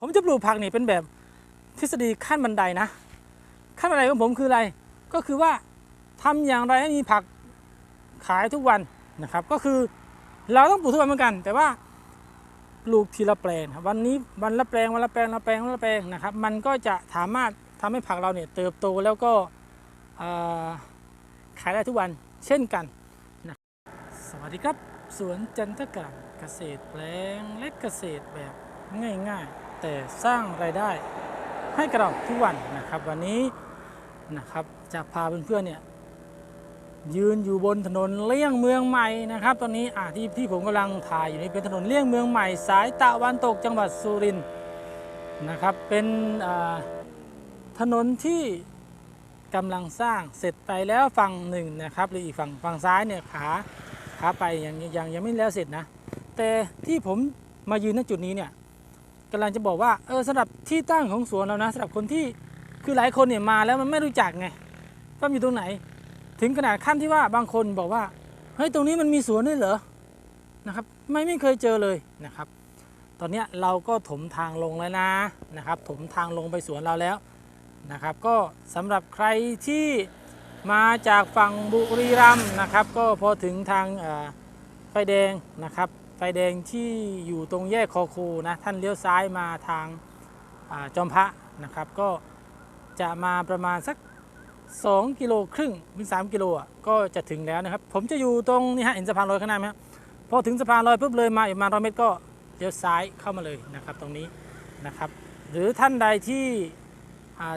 ผมจะปลูกผักนี่เป็นแบบทฤษฎีขั้นบันไดนะ ขั้นบันไดของผมคืออะไร ก็คือว่าทำอย่างไรให้มีผักขายทุกวันนะครับ ก็คือเราต้องปลูกทุกวันเหมือนกัน แต่ว่าปลูกทีละแปลงครับวันนี้วันละแปลงวันละแปลงละแปลงวันละแปลงนะครับ มันก็จะสามารถทำให้ผักเราเนี่ยเติบโตแล้วก็ขายได้ทุกวันเช่นกันนะสวัสดีครับ สวนจันทกะเกษตรแปลงเล็กเกษตรแบบง่ายๆ แต่สร้างรายได้ให้กับเราทุกวันนะครับวันนี้นะครับจะพาเพื่อนๆเนี่ยยืนอยู่บนถนนเลี่ยงเมืองใหม่นะครับ ตอนนี้อ่าที่ที่ผมกำลังถ่ายอยู่นี่เป็นถนนเลี่ยงเมืองใหม่ สายตะวันตกจังหวัดสุรินทร์นะครับเป็นถนนที่กำลังสร้างเสร็จไปแล้วฝั่งหนึ่งนะครับหรืออีกฝั่งฝั่งซ้ายเนี่ยขาขาไปยังยังยังไม่แล้วเสร็จนะแต่ที่ผมมายืนณจุดนี้เนี่ย กำลังจะบอกว่าเออสำหรับที่ตั้งของสวนเรานะสำหรับคนที่คือหลายคนเนี่ยมาแล้วมันไม่รู้จักไงว่าอยู่ตรงไหน ถึงขนาดขั้นที่ว่าบางคนบอกว่าเฮ้ยตรงนี้มันมีสวนด้วยเหรอนะครับไม่ไม่เคยเจอเลยนะครับ ตอนนี้เราก็ถมทางลงแล้วนะนะครับ ถมทางลงไปสวนเราแล้วนะครับ ก็สำหรับใครที่มาจากฝั่งบุรีรัมย์นะครับ ก็พอถึงทางไฟแดงนะครับ ไฟแดงที่อยู่ตรงแยกคอคูนะท่านเลี้ยวซ้ายมาทางอาจอมพระนะครับ ก็จะมาประมาณสัก 2 กิโลครึ่งถึง3กิโลอะก็จะถึงแล้วนะครับ ผมจะอยู่ตรงนี่ฮะเห็นสะพานลอยข้างหน้าไหมครับพอถึงสะพานลอยปุ๊บเลยมาอีกประมาณร้อยเมตรก็เลี้ยวซ้ายเข้ามาเลยนะครับตรงนี้นะครับ หรือท่านใดที่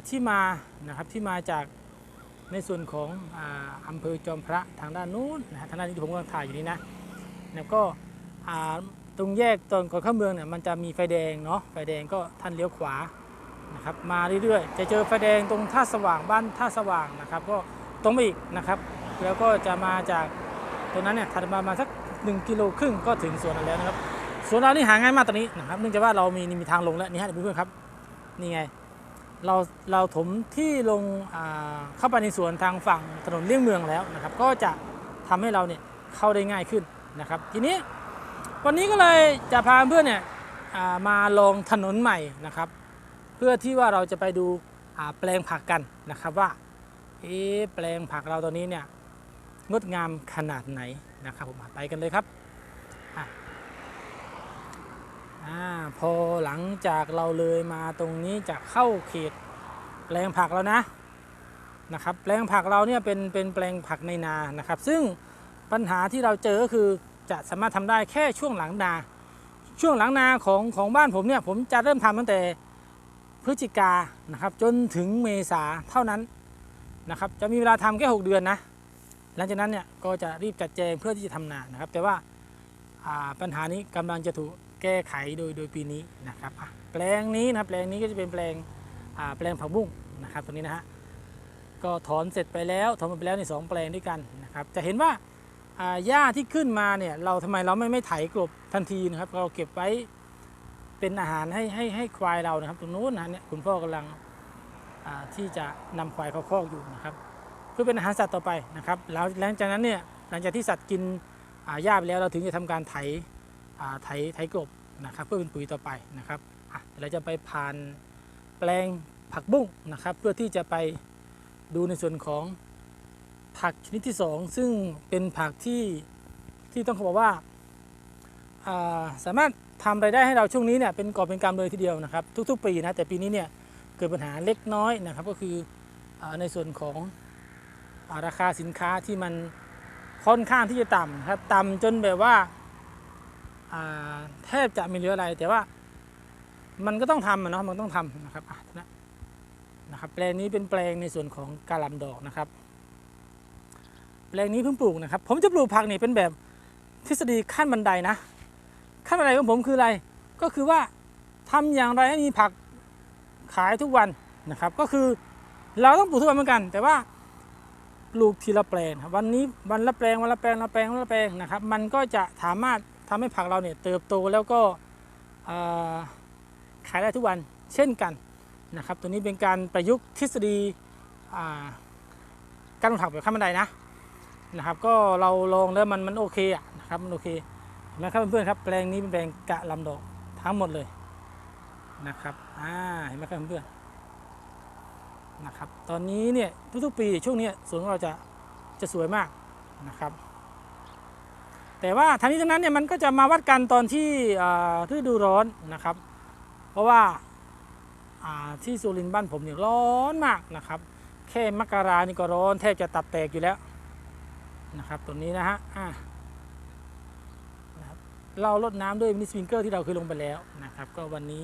ที่มานะครับที่มาจากในส่วนของอาอำเภอจอมพระทางด้านนู้นนะทางด้านนี้ที่ผมกำลังถ่ายอยู่นี้นะแล้วก็ ตรงแยกตอนก่อนเข้าเมืองเนี่ยมันจะมีไฟแดงเนาะไฟแดงก็ท่านเลี้ยวขวานะครับมาเรื่อยๆ จะเจอไฟแดงตรงท่าสว่างบ้านท่าสว่างนะครับ ก็ตรงไปอีกนะครับ แล้วก็จะมาจากตรงนั้นเนี่ยถัดมามาสัก1กิโลครึ่งก็ถึงสวนเราแล้วนะครับสวนเรานี่หาง่ายมากตอนนี้นะครับเนื่องจากว่าเรามีมีทางลงแล้วนี่ฮะเพื่อนๆครับนี่ไงเราเราถมที่ลงเข้าไปในสวนทางฝั่งถนนเลี่ยงเมืองแล้วนะครับ ก็จะทำให้เราเนี่ยเข้าได้ง่ายขึ้นนะครับ ทีนี้ วันนี้ก็เลยจะพาเพื่อนเนี่ยามาลงถนนใหม่นะครับ เพื่อที่ว่าเราจะไปดูแปลงผักกันนะครับว่าเอ๊แปลงผักเราตอนนี้เนี่ยงดงามขนาดไหนนะครับผมไปกันเลยครับอพอหลังจากเราเลยมาตรงนี้จะเข้าเขตแปลงผักแล้วนะนะครับแปลงผักเราเนี่ยเป็นเป็นแปลงผักในนานะครับ ซึ่งปัญหาที่เราเจอก็คือ จะสามารถทำได้แค่ช่วงหลังนา ช่วงหลังนาของของบ้านผมเนี่ยผมจะเริ่มทำตั้งแต่พฤศจิกานะครับจนถึงเมษาเท่านั้นนะครับจะมีเวลาทำแค่ 6 เดือนนะหลังจากนั้นเนี่ยก็จะรีบจัดแจงเพื่อที่จะทำนานะครับ แต่ว่าาปัญหานี้กำลังจะถูกแก้ไขโดยโดยปีนี้นะครับแปลงนี้นะแปลงนี้ก็จะเป็นแปลงแปลงผักบุ้งนะครับตัวนี้นะฮะก็ถอนเสร็จไปแล้วถอนไปแล้วในสองแปลงด้วยกันนะครับจะเห็นว่า หญ้าที่ขึ้นมาเนี่ยเราทำไมเราไม่ไม่ไถกลบทันทีนะครับ เราเก็บไว้เป็นอาหารให้ให้ให้ควายเรานะครับ ตรงนู้นนะเนี่ยคุณพ่อกำลังที่จะนำควายเข้าคอกอยู่นะครับ เพื่อเป็นอาหารสัตว์ต่อไปนะครับแล้วหลังจากนั้นเนี่ยหลังจากที่สัตว์กินหญ้าไปแล้วเราถึงจะทำการไถไถไถกลบนะครับ เพื่อเป็นปุ๋ยต่อไปนะครับเดี๋ยวเราจะไปผ่านแปลงผักบุ้งนะครับ เพื่อที่จะไปดูในส่วนของ ผักชนิดที่ 2 ซึ่งเป็นผักที่ที่ต้องบอกว่าาสามารถทำรายได้ให้เราช่วงนี้เนี่ยเป็นกอบเป็นกำเลยทีเดียวนะครับ ทุก ๆ ปีนะแต่ปีนี้เนี่ยเกิดปัญหาเล็กน้อยนะครับ ก็คืออในส่วนของอาราคาสินค้าที่มันค่อนข้างที่จะต่ำครับต่ำจนแบบว่าาแทบจะไม่เหลืออะไร แต่ว่ามันก็ต้องทำอะเนะมันต้องทำนะครับนะนะครับแปลงนี้เป็นแปลงในส่วนของกาลำดอกนะครับ แปลงนี้เพิ่งปลูกนะครับ ผมจะปลูกผักนี่เป็นแบบทฤษฎีขั้นบันไดนะ ขั้นบันไดของผมคืออะไร ก็คือว่าทำอย่างไรให้มีผักขายทุกวันนะครับ ก็คือเราต้องปลูกทุกวันเหมือนกัน แต่ว่าปลูกทีละแปลงครับวันนี้วันละแปลงวันละแปลงวันละแปลงวันละแปลงนะครับ มันก็จะสามารถทำให้ผักเราเนี่ยเติบโตแล้วก็ขายได้ทุกวันเช่นกันนะครับ ตัวนี้เป็นการประยุกต์ทฤษฎีการปลูกผักแบบขั้นบันไดนะ นะครับ ก็เราลองแล้วมันมันโอเคอะนะครับมันโอเคเห็นะครับเพื่อนๆครับแปลงนี้เป็นแปลงกะลำดอกทั้งหมดเลยนะครับอ่าเห็นไหมครับเพื่อนๆนะครับ ตอนนี้เนี่ยทุกๆปีช่วงนี้สวนของเราจะจะสวยมากนะครับ แต่ว่าทั้งนี้ทั้งนั้นเนี่ยมันก็จะมาวัดกันตอนที่ฤดูร้อนนะครับ เพราะว่าอ่าที่สุรินทร์บ้านผมเนี่ยร้อนมากนะครับ แค่มกรานี่ก็ร้อนแทบจะตับแตกอยู่แล้ว นะครับตัวนี้นะฮะอ่านะครับเราลดน้ำด้วยมินิสปริงเกอร์ที่เราเคยลงไปแล้วนะครับ ก็วันนี้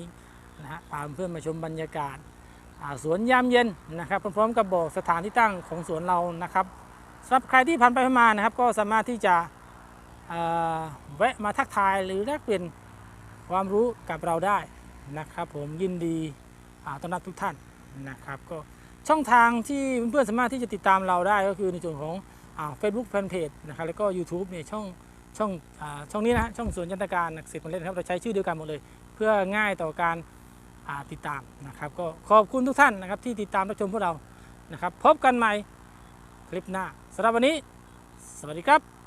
นะฮะพาเพื่อนมาชมบรรยากาศาสวนยามเย็นนะครับพร้อมๆกับบอกสถานที่ตั้งของสวนเรานะครับสำหรับใครที่ผ่านไปผ่านมานะครับ ก็สามารถที่จะแวะมาทักทายหรือแลกเปลี่ยนความรู้กับเราได้นะครับ ผมยินดีต้อนรับทุกท่านนะครับ ก็ช่องทางที่เพื่อนๆสามารถที่จะติดตามเราได้ก็คือในส่วนของ เฟซบุ๊กแฟนเพจนะครับแล้วก็ยูทูบเนี่ยช่องช่องอาช่องนี้นะฮะช่องสวนยันตการนักศิษย์คนเล่นนะครับเราใช้ชื่อเดียวกันหมดเลย เพื่อง่ายต่อการอ่าติดตามนะครับก็ขอบคุณทุกท่านนะครับที่ติดตามรับชมพวกเรานะครับพบกันใหม่คลิปหน้าสำหรับวันนี้ สวัสดีครับ